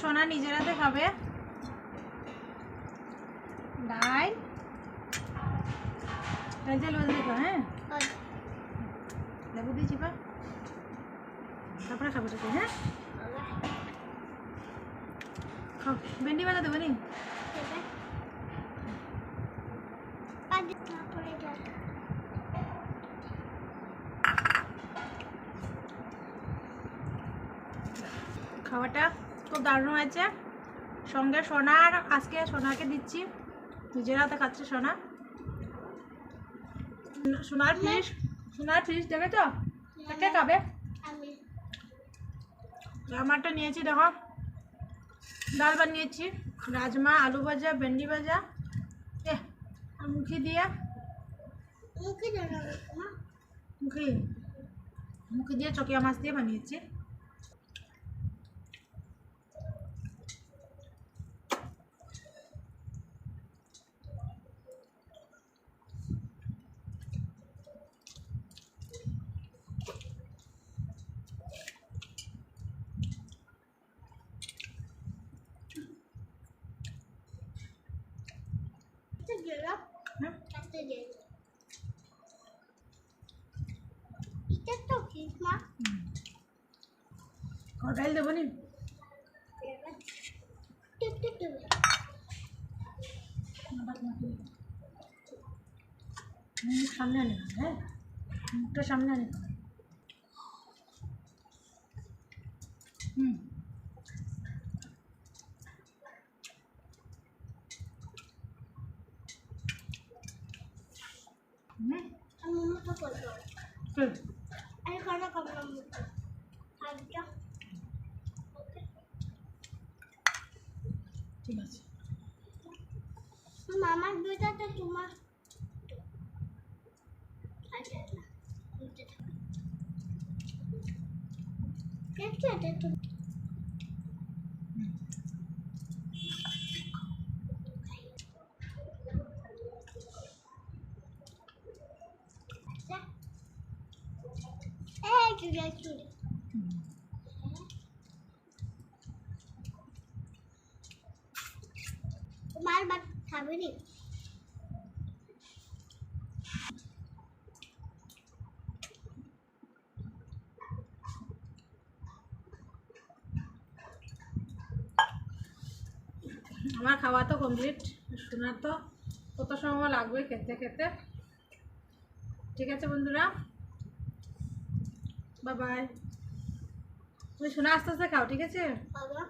সোনা নিজের হাতে খাবে। ডাই বলতে দেখো হ্যাঁ? লেবু দিয়েছি বা তারপরে খাবে তোকে হ্যাঁ? খাও। ভেন্ডি ভাজা দেবো নি খাওয়াটা খুব দারুণ হয়েছে। সঙ্গে সোনার আজকে সোনাকে দিচ্ছি। নিজের হাতে খাচ্ছে সোনা। সোনার ফিস সোনার ফিস দেবে তো কে খাবে? আমারটা নিয়েছি দেখো। ডাল বানিয়েছি। রাজমা আলু ভাজা ভেন্ডি ভাজা। এ মুখি দিয়ে। মুখি। মুখি দিয়ে চকিয়া মাছ দিয়ে বানিয়েছি। ডাল দেবো নি সামনে আনে হ্যাঁ মুখটা সামনে আনে না। হুম আমি মুখটা করব হুম চল ঠিক আছে মামার দুইটা তো তোমার আচ্ছা না দুইটা থাকবে। দেখছো ভাত খাবে নি। আমার খাওয়া তো কমপ্লিট শোনার তো কত সময় লাগবে খেতে খেতে? ঠিক আছে বন্ধুরা বাবাই তুমি শোনা আস্তে আস্তে খাও ঠিক আছে? বাবা।